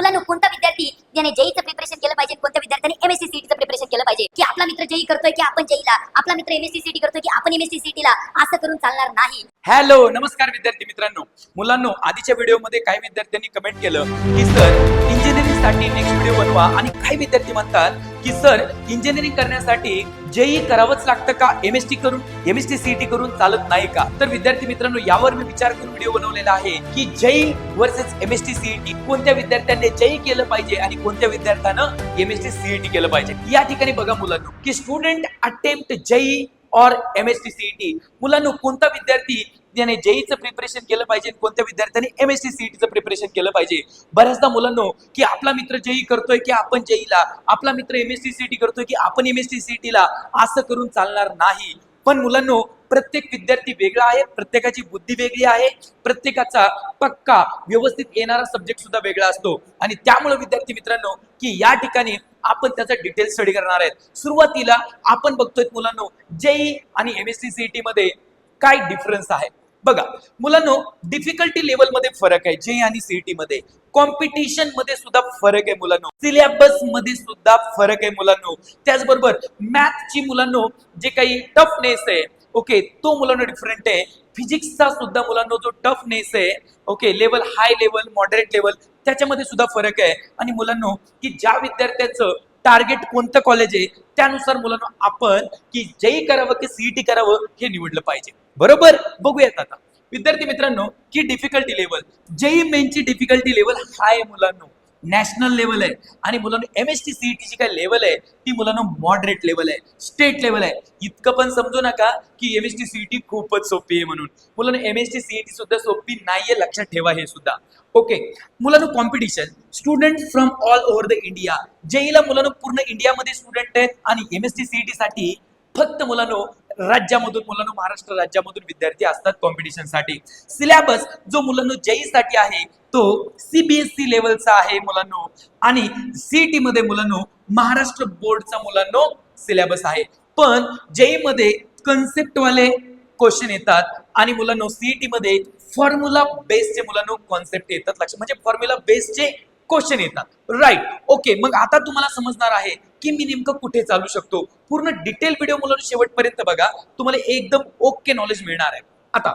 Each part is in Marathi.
मुलांना कोणता विद्यार्थी ज्याने जेईचं प्रिपरेशन केलं पाहिजे कोणत्या विद्यार्थ्याने एमएससी सीटीचं प्रिपरेशन केलं पाहिजे? की आपला मित्र जेई करतोय की आपण जेईला? आपला मित्र एमएससी सीटी करतोय की आपण एमएससी सीटीला असं करून चालणार नाही. हॅलो नमस्कार विद्यार्थी मित्रांनो. मुलांनो आधीच्या व्हिडिओमध्ये काही विद्यार्थ्यांनी कमेंट केलं की सर इंजिनिअरिंगसाठी नेक्स्ट व्हिडिओ बनवा. आणि काही विद्यार्थी म्हणतात की सर इंजिनिअरिंग करण्यासाठी जेई करावंच लागतं का? एम एस टी करून एम एस टी सीईटी करून चालत नाही का? तर विद्यार्थी मित्रांनो यावर मी विचार करून व्हिडिओ बनवलेला आहे की JEE versus M S T CET कोणत्या विद्यार्थ्यांनी जेई केलं पाहिजे आणि कोणत्या विद्यार्थ्यानं एम एस टी सीईटी केलं पाहिजे? या ठिकाणी बघा मुलांनो की स्टुडंट अटेम्प्ट जेई और एम एस टी सीईटी मुलांनो कोणता विद्यार्थी याने जेईचं प्रिपरेशन केलं पाहिजे आणि कोणत्या विद्यार्थ्यांनी एम एस सी सीईटीचं प्रिपरेशन केलं पाहिजे? बऱ्याचदा मुलांनो की आपला मित्र जेई करतोय की आपण जेईला आपला मित्र एम एस सी सीईटी करतोय की आपण एम एस सी सीईटीला असं करून चालणार नाही. पण मुलांनो प्रत्येक विद्यार्थी वेगळा आहे प्रत्येकाची बुद्धी वेगळी आहे प्रत्येकाचा पक्का व्यवस्थित येणारा सब्जेक्ट सुद्धा वेगळा असतो. आणि त्यामुळे विद्यार्थी मित्रांनो की या ठिकाणी आपण त्याचा डिटेल स्टडी करणार आहेत. सुरुवातीला आपण बघतोय मुलांनो जेई आणि एम एस सी सीईटी मध्ये काय डिफरन्स आहे? बघा मुलांनो डिफिकल्टी लेवलमध्ये फरक आहे जे आणि सीईटी मध्ये. कॉम्पिटिशनमध्ये सुद्धा फरक आहे मुलांनो. सिलेबसमध्ये सुद्धा फरक आहे मुलांनो. त्याचबरोबर मॅथची मुलांनो जे काही टफनेस आहे ओके तो मुलांना डिफरंट आहे. फिजिक्सचा सुद्धा मुलांना जो टफनेस आहे okay level high level moderate level त्याच्यामध्ये सुद्धा फरक आहे. आणि मुलांनो की ज्या विद्यार्थ्याचं टार्गेट कोणतं कॉलेज आहे त्यानुसार मुलांना आपण की जेई करावं की सीईटी करावं हे निवडलं पाहिजे. बरोबर? बघूयात आता. विद्यार्थी मित्रांनो की डिफिकल्टी लेवल जेई मेनची डिफिकल्टी लेवल हाय मुलांनो. नॅशनल लेवल आहे. आणि मुलांना एम एस टी सीईटी जी काय लेवल आहे ती मुलांना मॉडरेट लेवल आहे. स्टेट लेवल आहे. इतकं पण समजू नका की एम एस टी सीईटी खूपच सोपी आहे म्हणून. मुलांना एम एस टी सीईटी सुद्धा सोपी नाहीये लक्षात ठेवा हे सुद्धा. ओके मुलांना competition student from all over the India जेईला मुलांना पूर्ण इंडियामध्ये स्टुडंट आहेत आणि एम एस टी सीईटी साठी फक्त मुलांनो राज्यामधून मुलांनो महाराष्ट्र राज्यामधून विद्यार्थी असतात कॉम्पिटिशनसाठी. सिलेबस जो मुलांनो जेई साठी आहे तो सीबीएसई लेवलचा आहे मुलांनो. आणि सीईटी मध्ये मुलांनो महाराष्ट्र बोर्डचा मुलांनो सिलेबस आहे. पण जेई मध्ये कन्सेप्ट वाले क्वेश्चन येतात आणि मुलांनो सीईटी मध्ये फॉर्म्युला बेसचे मुलांनो कॉन्सेप्ट येतात. लक्ष म्हणजे फॉर्म्युला बेसचे क्वेश्चन येतात. राईट ओके मग आता तुम्हाला समजणार आहे की मी नेमकं कुठे चालू शकतो? पूर्ण डिटेल व्हिडिओ मुलांना शेवटपर्यंत बघा. तुम्हाला एकदम ओके नॉलेज मिळणार आहे. आता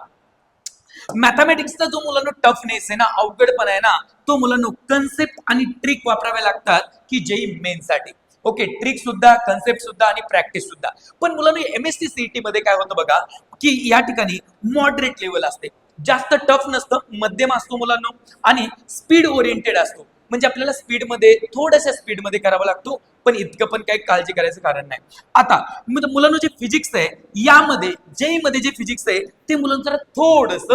मॅथमॅटिक्सचा जो मुलांना टफनेस आहे ना अवघडपणा आहे ना तो मुलांना कन्सेप्ट आणि ट्रिक वापरावे लागतात की जेई मेन साठी. ओके ट्रिक सुद्धा कन्सेप्ट सुद्धा आणि प्रॅक्टिस सुद्धा. पण मुलांना एम एस टी सीईटी मध्ये काय होतं बघा की या ठिकाणी मॉडरेट लेवल असते. जास्त टफ नसतं मध्यम असतो मुलांना आणि स्पीड ओरिएंटेड असतो. म्हणजे आपल्याला स्पीडमध्ये थोड्याशा स्पीडमध्ये करावा लागतो पण इतकं पण काही काळजी करायचं कारण नाही. आता मुलांना जे फिजिक्स आहे यामध्ये जे मध्ये जे फिजिक्स आहे ते मुलांना जरा थोडस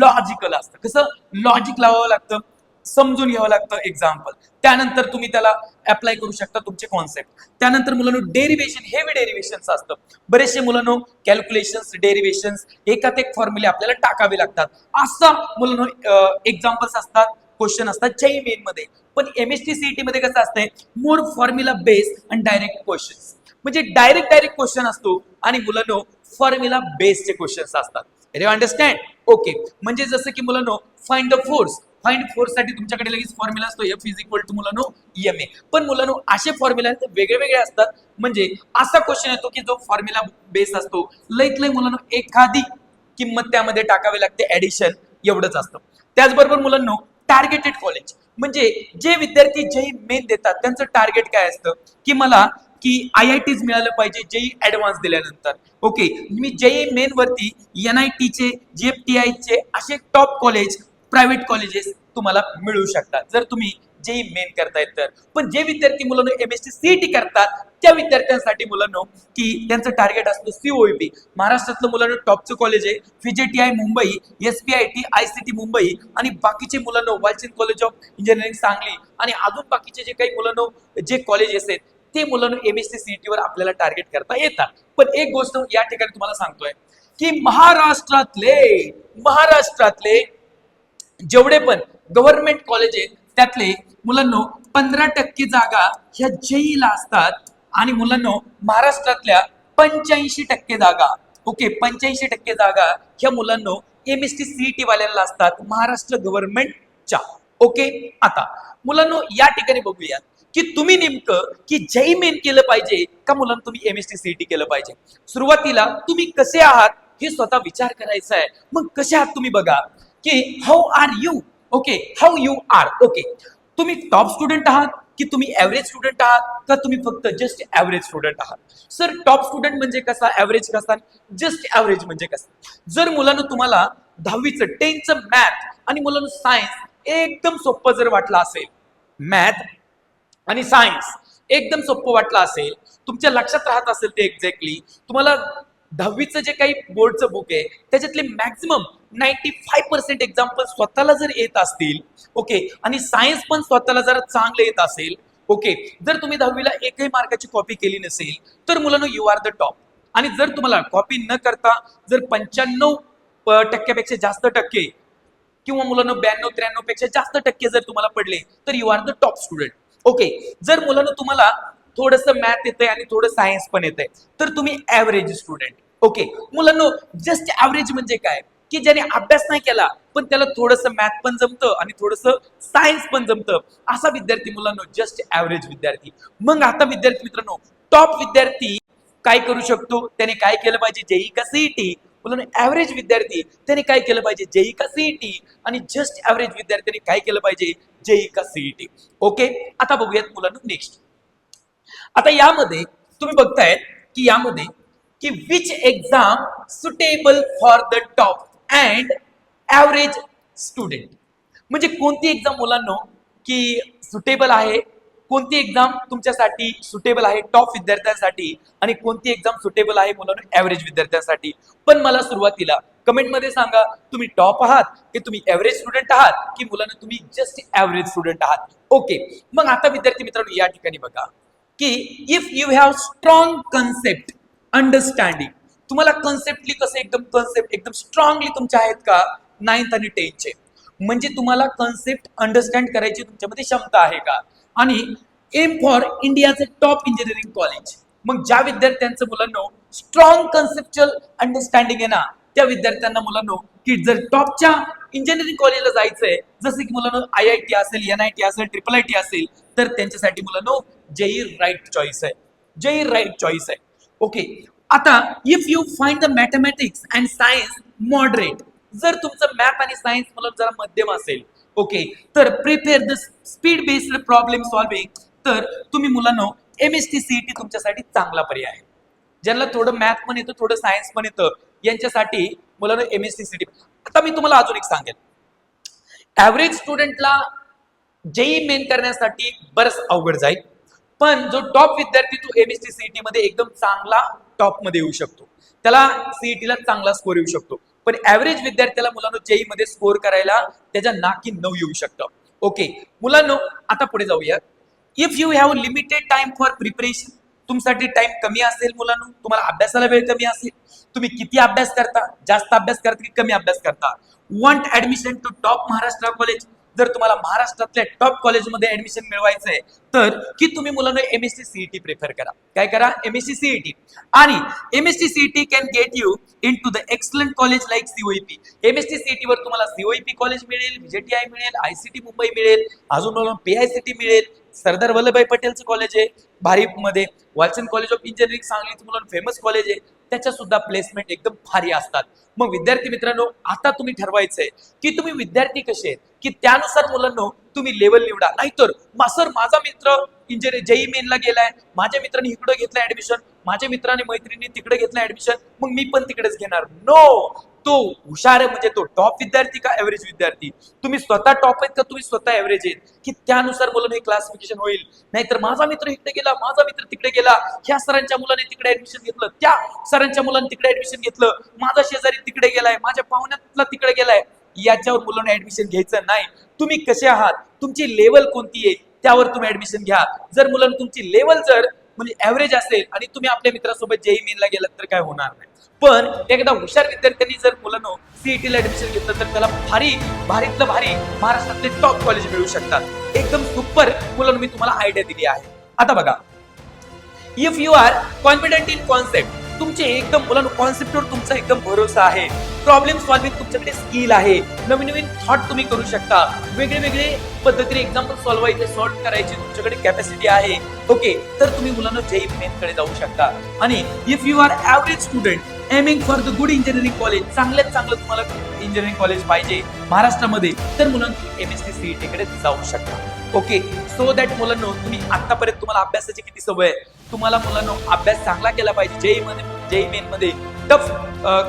लॉजिकल असतं. कसं? लॉजिक लावावं लागतं समजून घ्यावं लागतं एक्झाम्पल त्यानंतर तुम्ही त्याला अप्लाय करू शकता तुमचे कॉन्सेप्ट त्यानंतर मुलांनो डेरिवेशन हेवी डेरिवेशन्स असतं. बरेचसे मुलांनो कॅल्क्युलेशन्स डेरिवेशन एकात एक फॉर्म्युले आपल्याला टाकावे लागतात. असा मुलांनो एक्झाम्पल्स असतात. क्वेश्चन असतात जेई मेन मध्ये. पण एम एस टी सीईटी मध्ये कसं असतंय? मोर फॉर्म्युला बेस आणि डायरेक्ट क्वेश्चन्स म्हणजे डायरेक्ट डायरेक्ट क्वेश्चन असतो. आणि मुलांनो फॉर्म्युला बेस्डचे क्वेश्चन्स असतात. अंडरस्टँड ओके म्हणजे जसं की मुलांनो फाइंड द फोर्स फाइंड फोर्ससाठी तुमच्याकडे लगेच फॉर्म्युला असतो. एफ इज इक्वल टू मुलांनो एम ए पण मुलांनो असे फॉर्म्युला वेगळे वेगळे असतात. म्हणजे असा क्वेश्चन येतो की जो फॉर्म्युला बेस असतो. लईत लई मुलांनो एखादी किंमत त्यामध्ये टाकावी लागते. ऍडिशन एवढंच असतं. त्याचबरोबर मुलांनो टार्गेटेड कॉलेज म्हणजे जे विद्यार्थी जेई मेन देतात त्यांचं टार्गेट काय असतं? की मला की आय आय टीज मिळालं पाहिजे जेई ऍडव्हान्स दिल्यानंतर. ओके मी जेई मेन वरती एन आय टीचे जे एफ टी आयचे असे टॉप कॉलेज प्रायव्हेट कॉलेजेस तुम्हाला मिळू शकतात. जर तुम्ही जेई मेन करतायत तर. पण जे विद्यार्थी मुलांना एम एस टी सीईटी करतात त्या विद्यार्थ्यांसाठी मुलांनो की त्यांचं टार्गेट असतं सीओईपी महाराष्ट्रातलं मुलांना टॉपचं कॉलेज आहे. VJTI Mumbai S P I T I C T Mumbai आणि बाकीचे मुलांना Walchand college of engineering Sangli आणि अजून बाकीचे जे काही मुलांना जे कॉलेजेस आहेत ते मुलांना एम एस टी सीईटी वर आपल्याला टार्गेट करता येतात. पण एक गोष्ट या ठिकाणी तुम्हाला सांगतोय की महाराष्ट्रातले महाराष्ट्रातले जेवढे पण गव्हर्नमेंट कॉलेज आहेत त्यातले मुलांनो पंधरा टक्के जागा ह्या जेईला असतात. आणि मुलांनो महाराष्ट्रातल्या पंच्याऐंशी टक्के जागा ओके पंच्याऐंशी टक्के जागा ह्या मुलांनो एम एस टी सीईटी वाल्याला असतात महाराष्ट्र गव्हर्नमेंटच्या ओके? आता मुलांनो या ठिकाणी बघूया की तुम्ही नेमकं की जय मेन केलं पाहिजे का मुलांना तुम्ही एम एस टी सीईटी केलं पाहिजे? सुरुवातीला तुम्ही कसे आहात हे स्वतः विचार करायचा आहे. मग कसे आहात तुम्ही बघा की how are you okay how you are okay? तुम्ही टॉप स्टुडंट आहात की तुम्ही ॲव्हरेज स्टुडंट आहात का तुम्ही फक्त जस्ट ॲव्हरेज स्टुडंट आहात? सर टॉप स्टुडंट म्हणजे कसा? ॲव्हरेज कसा? जस्ट ॲव्हरेज म्हणजे कसा? जर मुलांना तुम्हाला दहावीचं टेनचं मॅथ आणि मुलांना सायन्स एकदम सोपं जर वाटलं असेल मॅथ आणि सायन्स एकदम सोपं वाटलं असेल तुमच्या लक्षात राहत असेल ते एक्झॅक्टली तुम्हाला दहावीचं जे काही बोर्डचं बुक आहे त्याच्यातले maximum ninety five percent example स्वतःला जर येत असतील ओके आणि सायन्स पण स्वतःला जर चांगलं येत असेल ओके जर तुम्ही दहावीला एकही मार्काची कॉपी केली नसेल तर मुलांना यू आर द टॉप आणि जर तुम्हाला कॉपी न करता जर पंच्याण्णव टक्क्यापेक्षा जास्त टक्के किंवा मुलांना ब्याण्णव त्र्याण्णवपेक्षा जास्त टक्के जर तुम्हाला पडले तर you are the top student okay जर मुलांना तुम्हाला थोडंसं मॅथ येतंय आणि थोडं सायन्स पण येतंय. तर तुम्ही ॲव्हरेज स्टुडंट ओके मुलांना जस्ट ॲव्हरेज म्हणजे काय? की ज्याने अभ्यास नाही केला पण त्याला थोडंसं मॅथ पण जमतं आणि थोडंसं सायन्स पण जमतं. असा विद्यार्थी मुलांना जस्ट ॲव्हरेज विद्यार्थी. मग आता विद्यार्थी मित्रांनो टॉप विद्यार्थी काय करू शकतो? त्याने काय केलं पाहिजे? जेई का सीईटी मुलांना ॲव्हरेज विद्यार्थी त्याने काय केलं पाहिजे? जेई का सीईटी आणि जस्ट ॲव्हरेज विद्यार्थ्याने काय केलं पाहिजे? जेई का सीईटी ओके आता बघूयात मुलांना नेक्स्ट आता यामध्ये तुम्ही बघतायत की यामध्ये की which exam suitable for the top and average student म्हणजे कोणती एक्झाम मुलांना की सुटेबल आहे? कोणती एक्झाम तुमच्यासाठी सुटेबल आहे टॉप विद्यार्थ्यांसाठी? आणि कोणती एक्झाम सुटेबल आहे मुलांना ॲव्हरेज विद्यार्थ्यांसाठी? पण मला सुरुवातीला कमेंटमध्ये सांगा तुम्ही टॉप आहात की तुम्ही ॲव्हरेज स्टुडंट आहात की मुलांना तुम्ही जस्ट ॲव्हरेज स्टुडंट आहात? ओके मग आता विद्यार्थी मित्रांनो या ठिकाणी बघा. की if you have strong concept understanding तुम्हाला कन्सेप्टली कसं एकदम कन्सेप्ट एकदम स्ट्रॉंगली तुमच्या आहेत का? नाईन्थ आणि टेन्थचे म्हणजे तुम्हाला कन्सेप्ट अंडरस्टँड करायची तुमच्यामध्ये क्षमता आहे का? आणि एम फॉर इंडियाचे टॉप इंजिनिअरिंग कॉलेज मग ज्या विद्यार्थ्यांचं मुलांनो स्ट्रॉंग कन्सेप्च्युअल अंडरस्टँडिंग आहे ना त्या विद्यार्थ्यांना मुलांनो की जर टॉपच्या इंजिनिअरिंग कॉलेजला जायचंय जसं की मुलांनो आय आय टी असेल एन आय टी असेल ट्रिपल आय टी असेल तर त्यांच्यासाठी मुलांनो जेई राईट चॉईस आहे. जेई राईट चॉईस आहे. ओके आता if you find the mathematics and science moderate जर तुमचं मॅथ आणि सायन्स मला जरा मध्यम असेल ओके तर prepare the speed based problem solving तर तुम्ही मुलांना M S T C T तुमच्यासाठी चांगला पर्याय आहे. ज्यांना थोडं मॅथ पण येतं थोडं सायन्स पण येतं यांच्यासाठी मुलांना M S T C T आता मी तुम्हाला अजून एक सांगेन. ॲव्हरेज स्टुडंटला जेई मेन करण्यासाठी बरंच अवघड जाईल. पण जो टॉप विद्यार्थी तो एम एस टी सीईटी मध्ये एकदम चांगला टॉपमध्ये येऊ शकतो. त्याला सीईटीला चांगला स्कोर येऊ शकतो. पण ऍव्हरेज विद्यार्थ्याला मुलांनो जेई मध्ये स्कोर करायला त्याच्या नाकी नऊ येऊ शकतं. ओके मुलांनो आता पुढे जाऊया. If you have limited time for preparation तुमच्यासाठी टाइम कमी असेल मुलांनो तुम्हाला अभ्यासाला वेळ कमी असेल तुम्ही किती अभ्यास करता जास्त अभ्यास करता की कमी अभ्यास करता? Want admission to top Maharashtra college जर तुम्हाला महाराष्ट्रातल्या टॉप कॉलेजमध्ये ऍडमिशन मिळवायचं आहे तर की तुम्ही मुलांना M S C CET prefer करा. काय करा? एम एस सी सीईटी आणि M S C CET can get you into the excellent college like COEP M S T CET वर तुम्हाला सीओईपी कॉलेज मिळेल व्हीजेटीआय मिळेल आयसीटी मुंबई मिळेल अजून पी आय सी टी मिळेल सरदार वल्लभभाई पटेलचं कॉलेज आहे भारीपमध्ये वालचंद कॉलेज ऑफ इंजिनिअरिंग सांगलीचं मुलांना फेमस कॉलेज आहे. त्याच्या सुद्धा प्लेसमेंट एकदम भारी असतात. मग विद्यार्थी मित्रांनो आता तुम्ही ठरवायचंय की तुम्ही विद्यार्थी कसे आहेत? की त्यानुसार मुलांनो तुम्ही लेवल निवडा. नाहीतर मा सर माझा मित्र इंजिनियर जेई मेनला गेलाय. माझ्या मित्राने इकडे घेतलं ऍडमिशन माझ्या मित्राने मैत्रिणी तिकडे घेतलं ऍडमिशन मग मी पण तिकडेच घेणार. नो तो हुशार आहे म्हणजे तो टॉप विद्यार्थी का एव्हरेज विद्यार्थी? तुम्ही स्वतः टॉप आहेत का तुम्ही स्वतः एव्हरेज आहेत? की त्यानुसार मुलं हे क्लासिफिकेशन होईल? नाहीतर माझा मित्र इकडे गेला माझा मित्र तिकडे गेला ह्या सरांच्या मुलाने तिकडे ऍडमिशन घेतलं त्या सरांच्या मुलाने तिकडे ऍडमिशन घेतलं माझा शेजारी तिकडे गेलाय माझ्या पाहुण्यातला तिकडे गेलाय याच्यावर मुलांना ऍडमिशन घ्यायचं नाही. तुम्ही कसे आहात? तुमची लेवल कोणती आहे? त्यावर तुम्ही ऍडमिशन घ्या. जर मुलांना तुमची लेवल जर म्हणजे ऍव्हरेज असेल आणि तुम्ही आपल्या मित्रासोबत जेई मेनला गेलात तर काय होणार नाही. पण एकदा हुशार विद्यार्थ्यांनी जर मुलांना सीईटीला ऍडमिशन घेतलं तर त्याला भारी भारीतलं भारी महाराष्ट्रातले टॉप कॉलेज मिळू शकतात. एकदम सुपर मुलांना मी तुम्हाला आयडिया दिली आहे. आता बघा. If you are confident in concept तुमचे एकदम मुलांना कॉन्सेप्टवर तुमचा एकदम भरोसा आहे. प्रॉब्लेम सॉल्विंग तुमच्याकडे स्किल आहे. नवीन नवीन थॉट तुम्ही करू शकता. वेगळे वेगळे पद्धतीने एक्झाम्पल सॉल्व व्हायचे सॉल्व करायची तुमच्याकडे कॅपॅसिटी आहे. ओके तर तुम्ही मुलांना जेई मेन कडे जाऊ शकता. आणि if you are average student aiming for the good engineering college चांगल्यात चांगलं तुम्हाला इंजिनिअरिंग कॉलेज पाहिजे महाराष्ट्रामध्ये तर मुलांना एम एस सी सीईटीकडे जाऊ शकता. ओके सो दॅट मुलांना तुम्ही आतापर्यंत तुम्हाला अभ्यासाची किती सवय आहे? तुम्हाला मुलांनो अभ्यास चांगला केला पाहिजे. जेई मध्ये जेई मेन मध्ये टफ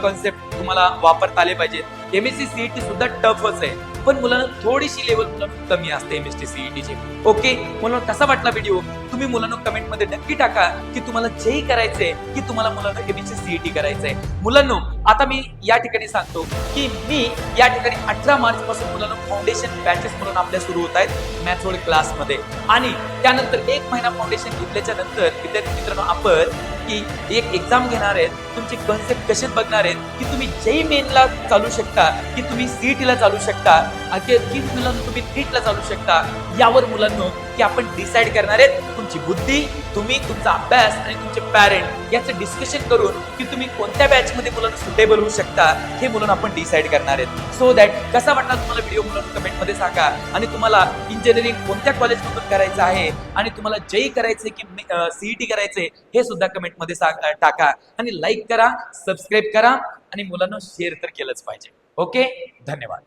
कॉन्सेप्ट तुम्हाला वापरता आले पाहिजेत एम एस सी सीईटी सुद्धा टफच आहे. पण मुलांना थोडीशी लेवल कमी असते एम एस टी सीईटीची ओके मुलांना कसा वाटला व्हिडिओ तुम्ही मुलांना कमेंटमध्ये नक्की टाका की तुम्हाला जे करायचंय की तुम्हाला मुलांना एम सीईटी करायचंय. मुलांनो आता मी या ठिकाणी सांगतो की मी या ठिकाणी अठरा मार्च पासून मुलांना फाउंडेशन बॅचेस म्हणून आपल्या सुरू होत आहेत मॅथ्स वर्ल्ड क्लासमध्ये आणि त्यानंतर एक महिना फाउंडेशन घेतल्याच्या नंतर विद्यार्थी मित्रांनो आपण की एक एक्झाम घेणार आहेत तुमचे कन्सेप्ट कसे बघणार आहेत की तुम्ही जेई मेनला चालू शकता की तुम्ही सीईटीला चालू शकता की मुलांना तुम्ही नीटला चालू शकता यावर मुलांनो की आपण डिसाईड करणार आहेत तुमची बुद्धी तुम्ही तुमचा अभ्यास आणि तुमचे पॅरेंट याचं डिस्कशन करून की तुम्ही कोणत्या बॅचमध्ये मुलांना सुटेबल होऊ शकता हे मुलांना आपण डिसाईड करणार आहेत. सो दॅट कसा वाटला तुम्हाला व्हिडिओ मुलांना कमेंटमध्ये सांगा. आणि तुम्हाला इंजिनिअरिंग कोणत्या कॉलेजमधून करायचं आहे आणि तुम्हाला जेई करायचंय की सीईटी करायचंय हे सुद्धा कमेंटमध्ये सांग- टाका. आणि लाईक करा सबस्क्राईब करा आणि मुलांना शेअर तर केलंच पाहिजे. ओके धन्यवाद.